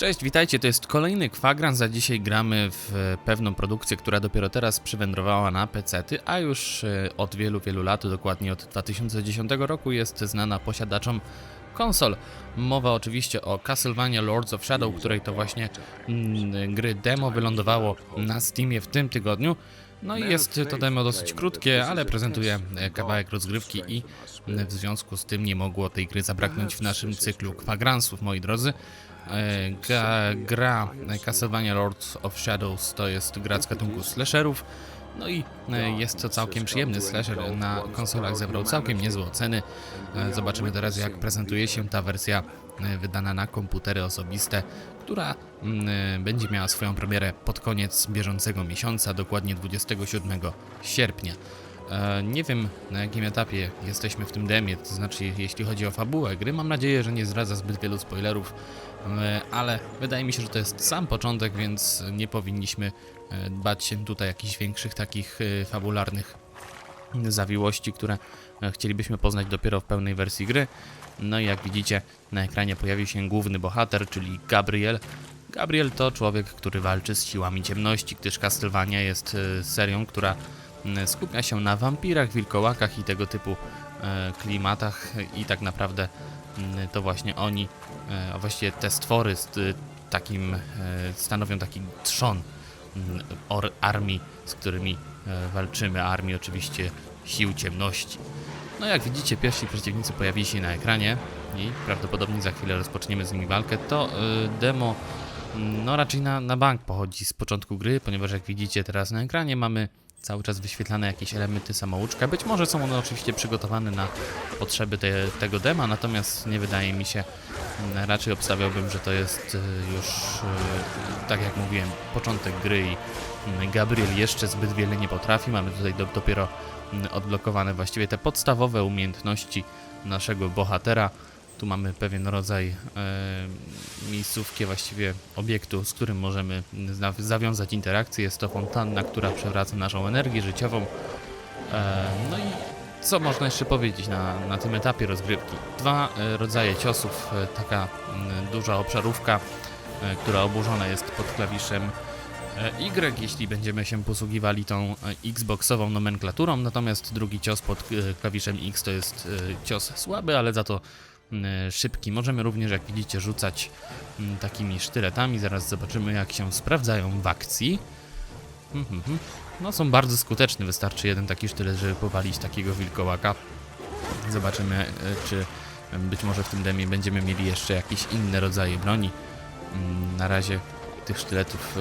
Cześć, witajcie, to jest kolejny kwadrans, a dzisiaj gramy w pewną produkcję, która dopiero teraz przywędrowała na PC-ty, a już e, od wielu, wielu lat, dokładnie od 2010 roku jest znana posiadaczom konsol. Mowa oczywiście o Castlevania Lords of Shadow, której to właśnie mm, gry demo wylądowało na Steamie w tym tygodniu. No i jest to demo dosyć krótkie, ale prezentuje kawałek rozgrywki i w związku z tym nie mogło tej gry zabraknąć w naszym cyklu kwadransów, moi drodzy. E, Gra, gra Castlevania Lords of Shadows to jest gra z gatunku slasherów. No i e, jest to całkiem przyjemny slasher. Na konsolach zebrał całkiem niezłe oceny. E, Zobaczymy teraz, jak prezentuje się ta wersja e, wydana na komputery osobiste, która mm, będzie miała swoją premierę pod koniec bieżącego miesiąca, dokładnie 27 sierpnia. E, Nie wiem na jakim etapie jesteśmy w tym demie, to znaczy jeśli chodzi o fabułę gry. Mam nadzieję, że nie zdradza zbyt wielu spoilerów, e, ale wydaje mi się, że to jest sam początek, więc nie powinniśmy e, bać się tutaj jakichś większych takich fabularnych zawiłości, które chcielibyśmy poznać dopiero w pełnej wersji gry. No i jak widzicie, na ekranie pojawi się główny bohater, czyli Gabriel. Gabriel to człowiek, który walczy z siłami ciemności, gdyż Castlevania jest serią, która skupia się na wampirach, wilkołakach i tego typu e, klimatach i tak naprawdę m, to właśnie oni, e, a właściwie te stwory z y, takim, e, stanowią taki trzon m, or, armii, z którymi walczymy, armii oczywiście sił ciemności. No jak widzicie, pierwsi przeciwnicy pojawili się na ekranie i prawdopodobnie za chwilę rozpoczniemy z nimi walkę. To demo mm, no raczej na, na bank pochodzi z początku gry, ponieważ jak widzicie teraz na ekranie mamy cały czas wyświetlane jakieś elementy samouczka. Być może są one oczywiście przygotowane na potrzeby te, tego dema, natomiast nie wydaje mi się, mm, raczej obstawiałbym, że to jest y, już, y, tak jak mówiłem, początek gry i mm, Gabriel jeszcze zbyt wiele nie potrafi. Mamy tutaj do, dopiero mm, odblokowane właściwie te podstawowe umiejętności naszego bohatera. Tu mamy pewien rodzaj e, miejscówki, właściwie obiektu, z którym możemy zawiązać interakcję. Jest to fontanna, która przewraca naszą energię życiową. E, no i co można jeszcze powiedzieć na, na tym etapie rozgrywki? Dwa e, rodzaje ciosów, taka duża obszarówka, która obłożona jest pod klawiszem Y, jeśli będziemy się posługiwali tą Xboxową nomenklaturą, natomiast drugi cios pod klawiszem X to jest cios słaby, ale za to szybki. Możemy również, jak widzicie, rzucać m, takimi sztyletami. Zaraz zobaczymy, jak się sprawdzają w akcji. Mhm, mhm. No, są bardzo skuteczne. Wystarczy jeden taki sztylet, żeby powalić takiego wilkołaka. Zobaczymy, e, czy e, być może w tym demie będziemy mieli jeszcze jakieś inne rodzaje broni. Mm, Na razie tych sztyletów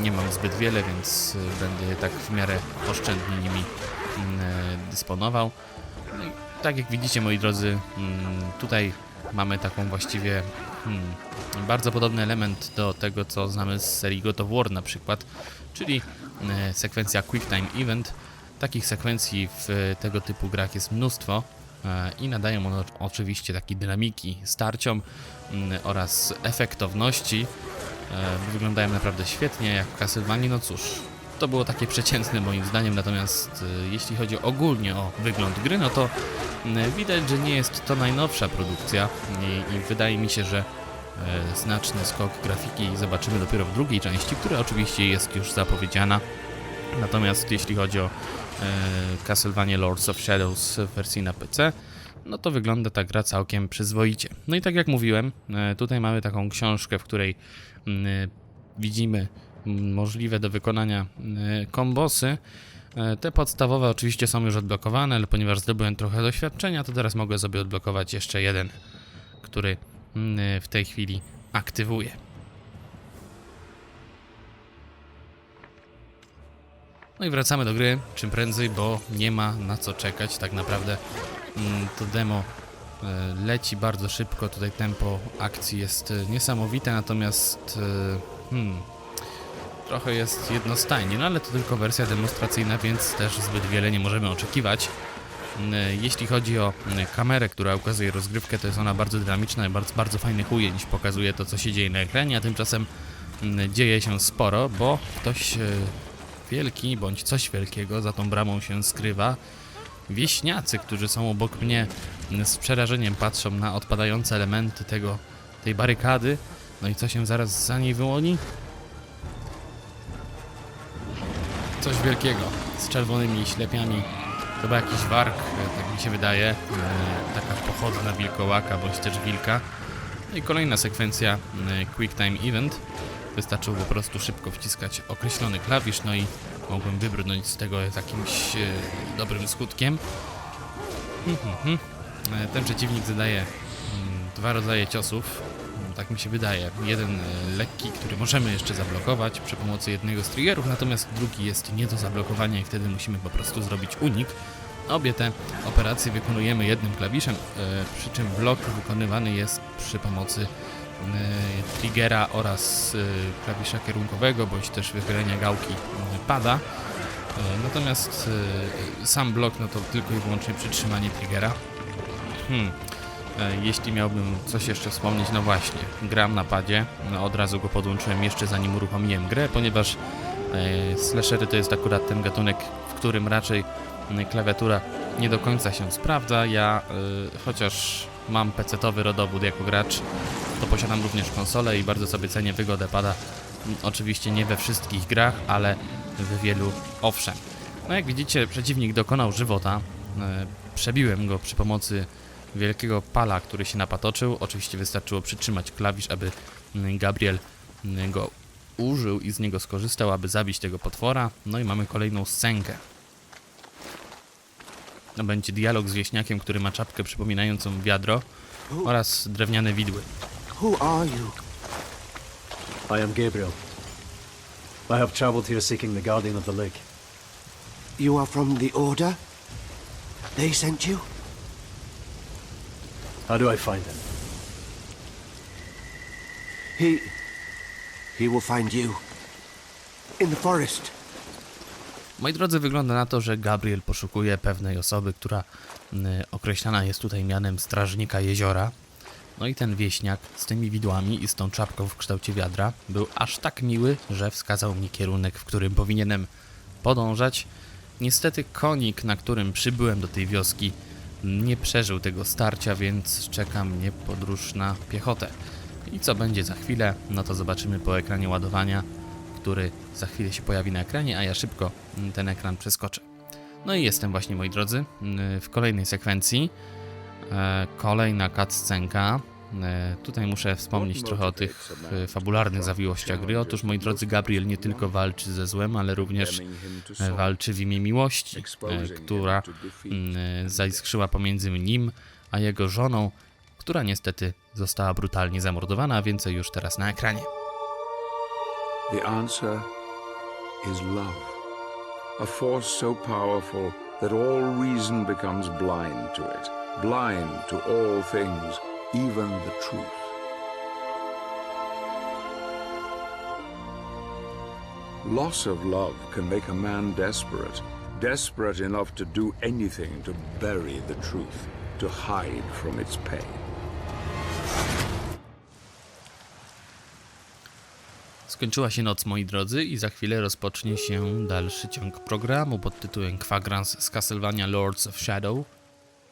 nie mam zbyt wiele, więc będę tak w miarę oszczędnie nimi mm, dysponował. Tak jak widzicie, moi drodzy, mm, tutaj mamy taką właściwie hmm, bardzo podobny element do tego, co znamy z serii God of War na przykład, czyli e, sekwencja Quick Time Event. Takich sekwencji w tego typu grach jest mnóstwo e, i nadają one oczywiście takiej dynamiki starciom mm, oraz efektowności. E, Wyglądają naprawdę świetnie, jak w Castlevanii, no cóż, to było takie przeciętne moim zdaniem, natomiast e, jeśli chodzi ogólnie o wygląd gry, no to widać, że nie jest to najnowsza produkcja i, i wydaje mi się, że e, znaczny skok grafiki zobaczymy dopiero w drugiej części, która oczywiście jest już zapowiedziana. Natomiast jeśli chodzi o e, Castlevania Lords of Shadows w wersji na PC, no to wygląda ta gra całkiem przyzwoicie. No i tak jak mówiłem, tutaj mamy taką książkę, w której widzimy możliwe do wykonania e, kombosy. E, Te podstawowe oczywiście są już odblokowane, ale ponieważ zdobyłem trochę doświadczenia, to teraz mogę sobie odblokować jeszcze jeden, który mm, w tej chwili aktywuję. No i wracamy do gry czym prędzej, bo nie ma na co czekać. Tak naprawdę to demo e, leci bardzo szybko. Tutaj tempo akcji jest e, niesamowite, natomiast hmm, trochę jest jednostajnie, no ale to tylko wersja demonstracyjna, więc też zbyt wiele nie możemy oczekiwać. Mm, Jeśli chodzi o mm, kamerę, która ukazuje rozgrywkę, to jest ona bardzo dynamiczna bardzo, bardzo fajnych ujęć. Pokazuje to, co się dzieje na ekranie, a tymczasem mm, dzieje się sporo, bo ktoś e, wielki bądź coś wielkiego za tą bramą się skrywa. Wieśniacy, którzy są obok mnie, z przerażeniem patrzą na odpadające elementy tego, tej barykady. No i co się zaraz za niej wyłoni? Coś wielkiego, z czerwonymi ślepiami. Chyba jakiś wark, e, tak mi się wydaje. E, taka pochodna wilkołaka, bądź też wilka. No i kolejna sekwencja e, Quick Time Event. Wystarczyło po prostu szybko wciskać określony klawisz, no i mogłem wybrnąć z tego z jakimś dobrym skutkiem. Mhm, mhm. Ten przeciwnik zadaje mm, dwa rodzaje ciosów, tak mi się wydaje. Jeden e, lekki, który możemy jeszcze zablokować przy pomocy jednego z triggerów, natomiast drugi jest nie do zablokowania i wtedy musimy po prostu zrobić unik. Obie te operacje wykonujemy jednym klawiszem, e, przy czym blok wykonywany jest przy pomocy e, triggera oraz klawisza kierunkowego, bądź też wychylenia gałki pada. Natomiast sam blok, no to tylko i wyłącznie przytrzymanie triggera. Hmm. E, Jeśli miałbym coś jeszcze wspomnieć, no właśnie, gram na padzie, no od razu go podłączyłem jeszcze zanim uruchomiłem grę, ponieważ e, slashery to jest akurat ten gatunek, w którym raczej klawiatura nie do końca się sprawdza. Ja, e, chociaż mam PC-towy rodowód jako gracz, to posiadam również konsolę i bardzo sobie cenię wygodę pada. Oczywiście nie we wszystkich grach, ale w wielu owszem. No jak widzicie, przeciwnik dokonał żywota. Przebiłem go przy pomocy wielkiego pala, który się napatoczył. Oczywiście wystarczyło przytrzymać klawisz, aby Gabriel go użył i z niego skorzystał, aby zabić tego potwora. No i mamy kolejną scenkę. Będzie dialog z wieśniakiem, który ma czapkę przypominającą wiadro oraz drewniane widły. Who are you? I am Gabriel. I have traveled here seeking the Guardian of the Lake. You are from the Order? They sent you? How do I find him? He. He will find you. In the forest. Moi drodzy, wygląda na to, że Gabriel poszukuje pewnej osoby, która mm, określana jest tutaj mianem strażnika jeziora. No i ten wieśniak z tymi widłami i z tą czapką w kształcie wiadra był aż tak miły, że wskazał mi kierunek, w którym powinienem podążać. Niestety konik, na którym przybyłem do tej wioski, nie przeżył tego starcia, więc czeka mnie podróż na piechotę. I co będzie za chwilę, no to zobaczymy po ekranie ładowania który za chwilę się pojawi na ekranie, a ja szybko ten ekran przeskoczę. No i jestem właśnie, moi drodzy, w kolejnej sekwencji. E, Kolejna cutscenka. E, Tutaj muszę wspomnieć trochę o tych e, fabularnych zawiłościach gry. Otóż, moi drodzy, Gabriel nie tylko walczy ze złem, ale również e, walczy w imię miłości, która mm, zaiskrzyła pomiędzy nim a jego żoną, która niestety została brutalnie zamordowana, a więcej już teraz na ekranie. The answer is love. A force so powerful that all reason becomes blind to it, blind to all things, even the truth. Loss of love can make a man desperate, desperate enough to do anything to bury the truth, to hide from its pain. Skończyła się noc, moi drodzy, i za chwilę rozpocznie się dalszy ciąg programu pod tytułem Kwadrans z Castlevania Lords of Shadow,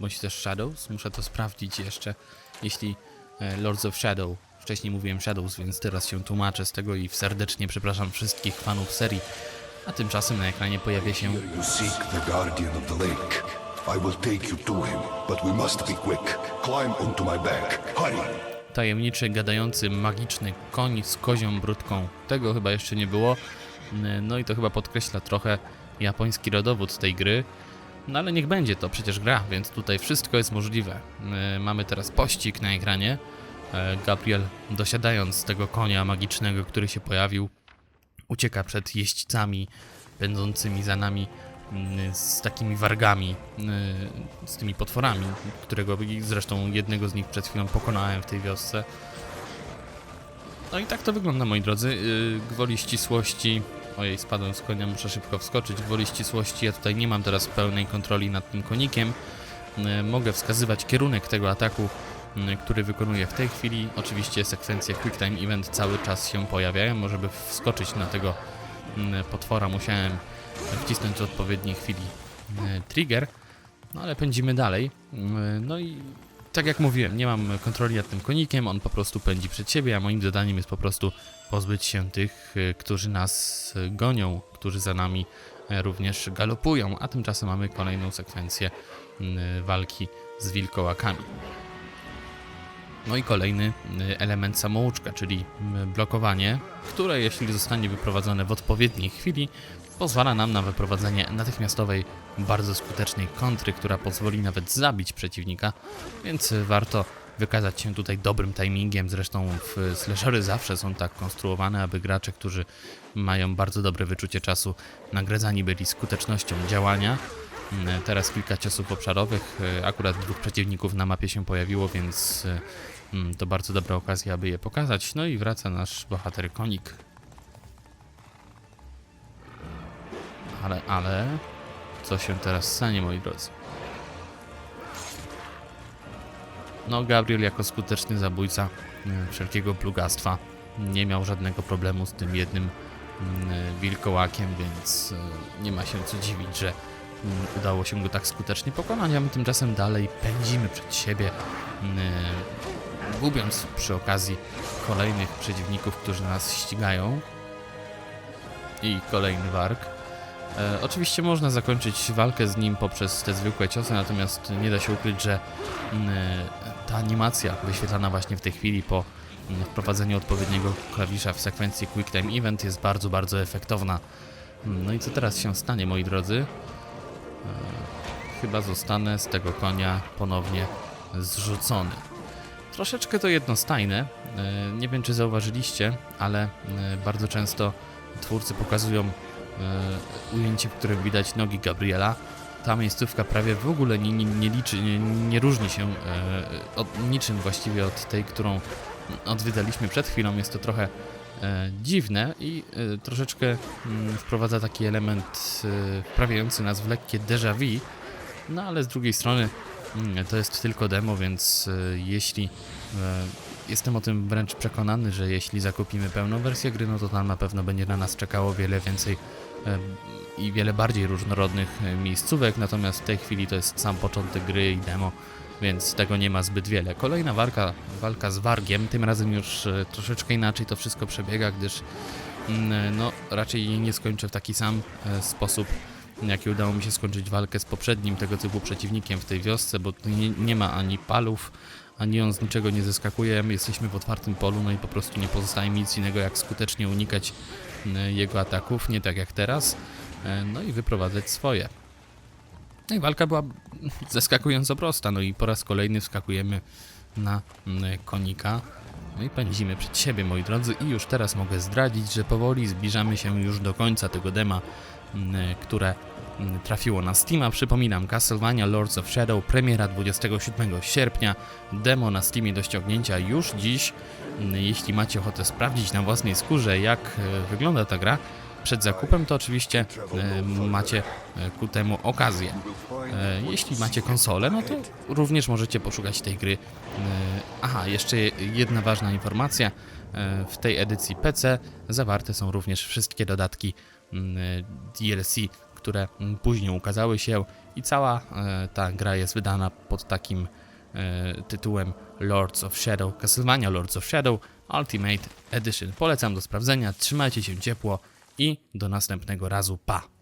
bądź też Shadows. Muszę to sprawdzić jeszcze, jeśli e, Lords of Shadow, wcześniej mówiłem Shadows, więc teraz się tłumaczę z tego i serdecznie przepraszam wszystkich fanów serii. A tymczasem na ekranie pojawia się tajemniczy, gadający, magiczny koń z kozią brudką. Tego chyba jeszcze nie było. No i to chyba podkreśla trochę japoński rodowód tej gry. No ale niech będzie, to przecież gra, więc tutaj wszystko jest możliwe. N- Mamy teraz pościg na ekranie. E, Gabriel, dosiadając tego konia magicznego, który się pojawił, ucieka przed jeźdźcami pędzącymi za nami mm, z takimi wargami, y, z tymi potworami, którego zresztą jednego z nich przed chwilą pokonałem w tej wiosce. No i tak to wygląda, moi drodzy. Y, Gwoli ścisłości. Ojej, spadłem z konia, muszę szybko wskoczyć. Gwoli ścisłości, ja tutaj nie mam teraz pełnej kontroli nad tym konikiem. Y, Mogę wskazywać kierunek tego ataku, który wykonuję w tej chwili. Oczywiście sekwencje Quick Time Event cały czas się pojawiają. Żeby wskoczyć na tego potwora, musiałem wcisnąć w odpowiedniej chwili trigger. No ale pędzimy dalej. No i tak jak mówiłem, nie mam kontroli nad tym konikiem, on po prostu pędzi przed siebie, a moim zadaniem jest po prostu pozbyć się tych, y, którzy nas y, gonią, którzy za nami y, również galopują, a tymczasem mamy kolejną sekwencję y, walki z wilkołakami. No i kolejny element samouczka, czyli blokowanie, które jeśli zostanie wyprowadzone w odpowiedniej chwili, pozwala nam na wyprowadzenie natychmiastowej, bardzo skutecznej kontry, która pozwoli nawet zabić przeciwnika, więc warto wykazać się tutaj dobrym timingiem. Zresztą w slashery zawsze są tak konstruowane, aby gracze, którzy mają bardzo dobre wyczucie czasu, nagradzani byli skutecznością działania. Mm, Teraz kilka ciosów obszarowych, y, akurat dwóch przeciwników na mapie się pojawiło, więc y, mm, to bardzo dobra okazja, aby je pokazać. No i wraca nasz bohater konik. Ale, ale... Co się teraz stanie, moi drodzy? No, Gabriel jako skuteczny zabójca y, wszelkiego plugastwa nie miał żadnego problemu z tym jednym mm, wilkołakiem, więc y, nie ma się co dziwić, że mm, udało się go tak skutecznie pokonać, a my tymczasem dalej pędzimy przed siebie, mm, gubiąc przy okazji kolejnych przeciwników, którzy nas ścigają. I kolejny warg. E, oczywiście można zakończyć walkę z nim poprzez te zwykłe ciosy, natomiast nie da się ukryć, że mm, ta animacja wyświetlana właśnie w tej chwili po mm, wprowadzeniu odpowiedniego klawisza w sekwencji Quick Time Event jest bardzo, bardzo efektowna. Mm, No i co teraz się stanie, moi drodzy? E, Chyba zostanę z tego konia ponownie zrzucony. Troszeczkę to jednostajne. e, Nie wiem, czy zauważyliście, ale e, bardzo często twórcy pokazują e, ujęcie, w którym widać nogi Gabriela. Ta miejscówka prawie w ogóle nie, nie, nie liczy, nie, nie różni się e, od, niczym właściwie od tej, którą odwiedzaliśmy przed chwilą. Jest to trochę e, dziwne i e, troszeczkę mm, wprowadza taki element e, wprawiający nas w lekkie déjà vu. No ale z drugiej strony mm, to jest tylko demo, więc e, jeśli e, jestem o tym wręcz przekonany, że jeśli zakupimy pełną wersję gry, no to tam na pewno będzie na nas czekało wiele więcej e, i wiele bardziej różnorodnych e, miejscówek, natomiast w tej chwili to jest sam początek gry i demo, więc tego nie ma zbyt wiele. Kolejna walka, walka z Wargiem, tym razem już e, troszeczkę inaczej to wszystko przebiega, gdyż mm, no, raczej nie skończę w taki sam e, sposób, jaki udało mi się skończyć walkę z poprzednim tego typu przeciwnikiem w tej wiosce, bo tu nie, nie ma ani palów, ani on z niczego nie zeskakuje, my jesteśmy w otwartym polu, no i po prostu nie pozostaje nic innego jak skutecznie unikać jego ataków, nie tak jak teraz, e, no i wyprowadzać swoje. No i walka była zaskakująco prosta, no i po raz kolejny wskakujemy na konika, no i pędzimy przed siebie, moi drodzy, i już teraz mogę zdradzić, że powoli zbliżamy się już do końca tego dema, które trafiło na Steama. Przypominam, Castlevania Lords of Shadow, premiera 27 sierpnia, demo na Steamie do ściągnięcia już dziś. M, Jeśli macie ochotę sprawdzić na własnej skórze, jak e, wygląda ta gra, przed zakupem, to oczywiście e, macie e, ku temu okazję. Jeśli macie konsolę, no to również możecie poszukać tej gry. Aha, jeszcze jedna ważna informacja. W tej edycji PC zawarte są również wszystkie dodatki mm, DLC, które później ukazały się i cała e, ta gra jest wydana pod takim e, tytułem Lords of Shadow, Castlevania Lords of Shadow Ultimate Edition. Polecam do sprawdzenia, trzymajcie się ciepło i do następnego razu, pa!